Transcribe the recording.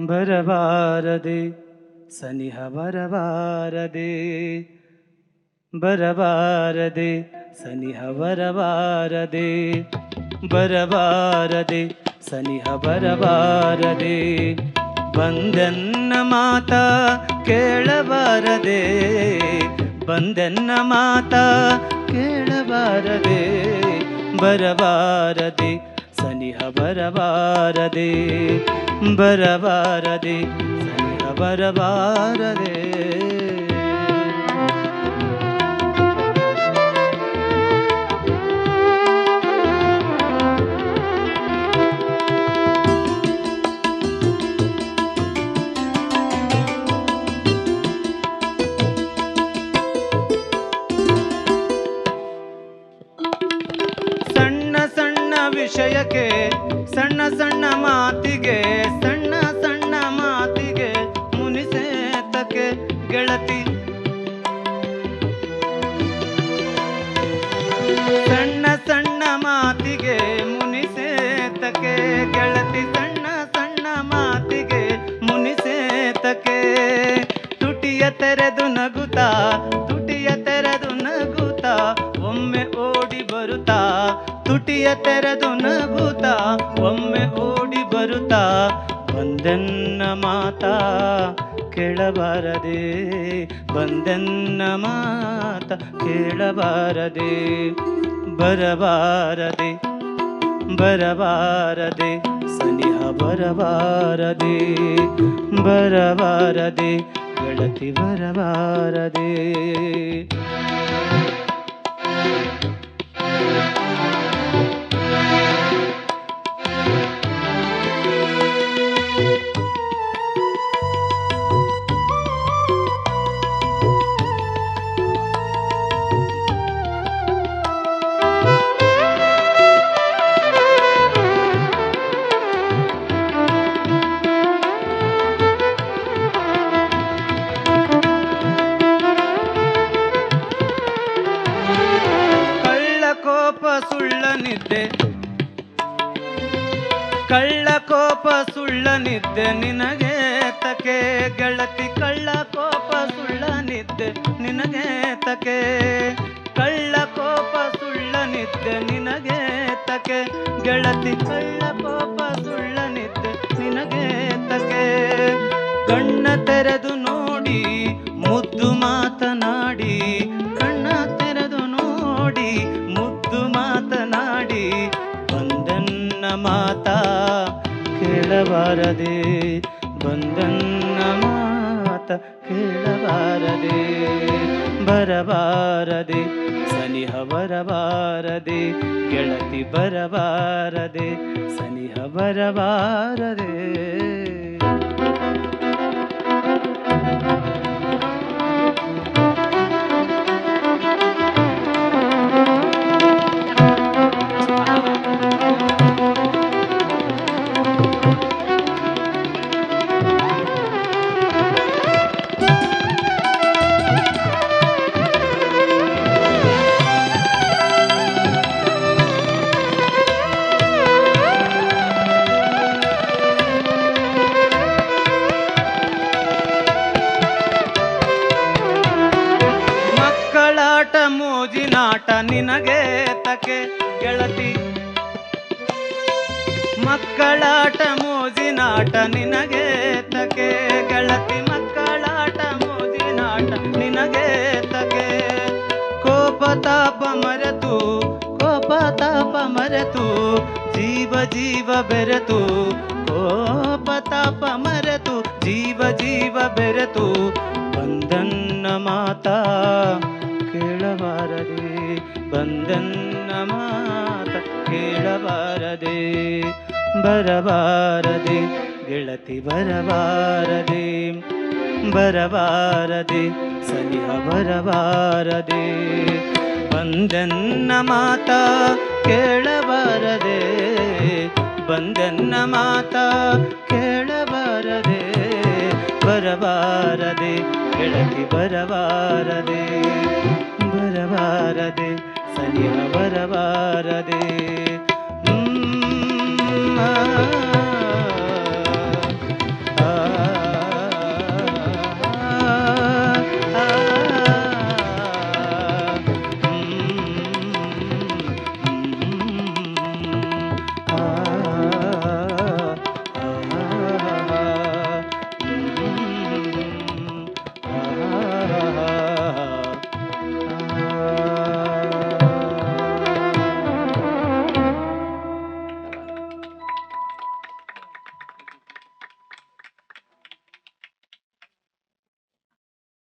ಬರಬಾರದೆ, ಸನಿಹ ಬರಬಾರದೆ. ಬರಬಾರದೆ, ಸನಿಹ ಬರಬಾರದೆ. ಬರಬಾರದೆ, ಸನಿಹ ಬರಬಾರದೆ. ಬಂದೆನ್ನ ಮಾತ ಕೇಳಬಾರದೆ. ಬಂದೆನ್ನ ಮಾತ ಕೇಳಬಾರದೆ. ಬರಬಾರದೆ बारदिर ವಿಷಯಕ್ಕೆ, ಸಣ್ಣ ಸಣ್ಣ ಮಾತಿಗೆ, ಸಣ್ಣ ಸಣ್ಣ ಮಾತಿಗೆ ಮುನಿಸೇತಕ್ಕೆ ಗೆಳತಿ. ಸಣ್ಣ ಸಣ್ಣ ಮಾತಿಗೆ ಮುನಿಸೇತಕ್ಕೆ ಗೆಳತಿ. ಸಣ್ಣ ಸಣ್ಣ ಮಾತಿಗೆ ಮುನಿಸೇತಕ್ಕೆ ತುಟಿಯ ತೆರೆದು ನಗುತ್ತಾ ತುಟಿಯ ತೆರೆದು ನಗುತ ಒಮ್ಮೆ ಓಡಿ ಬರುತ್ತಾ, ಬಂದೆನ್ನ ಮಾತಾ, ಕೇಳಬಾರದೆ, ಬಂದೆನ್ನ ಮಾತ, ಕೇಳಬಾರದೆ, ಬರಬಾರದೆ ಬರಬಾರದೆ, ಸನಿಹ ಬರಬಾರದೆ ಬರಬಾರದೆ, ಗಳತಿ ಬರಬಾರದೆ. ಕಳ್ಳ ಕೋಪ ಸುಳ್ಳ ನಿದ್ದೆ ನಿನಗೆ ತಕೆ. ಗೆಳತಿ ಕಳ್ಳ ಕೋಪ ಸುಳ್ಳ ನಿದ್ದೆ ನಿನಗೆ ತಕೆ. ಕಳ್ಳ ಕೋಪ ಸುಳ್ಳ ನಿದ್ದೆ ನಿನಗೆ ತಕೆ. ಗೆಳತಿ ಕಳ್ಳ ಕೋಪ ಸುಳ್ಳ ನಿದ್ದೆ ನಿನಗೆ ತಕೆ. ಕಣ್ಣ ತೆರೆದು ನೋಡಿ ಮುದ್ದು ಕೇಳಬಾರದೆ ಬಂದನ್ನ ಮಾತ ಕೇಳಬಾರದೆ ಬರಬಾರದೆ ಸನಿಹ ಬರಬಾರದೆ ಗೆಳತಿ ಬರಬಾರದೆ ಸನಿಹ ಬರಬಾರದೆ. ಮೋಜಿನಾಟ ನಿನಗೆ ತಕೆ ಗೆಳತಿ. ಮಕ್ಕಳಾಟ ಮೋಜಿನಾಟ ನಿನಗೆ ತಕೆ ಗೆಳತಿ. ಮಕ್ಕಳಾಟ ಮೋಜಿನಾಟ ನಿನಗೆ ತಕೆ. ಕೋಪ ತಾಪ ಮರೆತು, ಕೋಪ ತಾಪ ಮರೆತು, ಜೀವ ಜೀವ ಬೆರೆತು, ಕೋಪ ತಾಪ ಮರೆತು, ಜೀವ ಜೀವ ಬೆರೆತು ಬಂದನ್ನ ಮಾತಾ. ಬಂದನ್ನ ಮಾತ ಕೇಳಬಾರದೆ, ಬರಬಾರದೆ, ಗೆಳತಿ ಬರಬಾರದೆ ಬರಬಾರದೆ, ಸನಿಹ ಬರಬಾರದೆ. ಬಂದನ್ನ ಮಾತ ಕೇಳಬಾರದೆ, ಬಂದನ್ನ ಮಾತ ಕೇಳಬಾರದೆ, ಬರಬಾರದೆ, ಗೆಳತಿ ಬರಬಾರದೆ. ಬರಬಾರದೆ ಸನಿಹ ಬರಬಾರದೆ ಹ್ಮ್, ಆ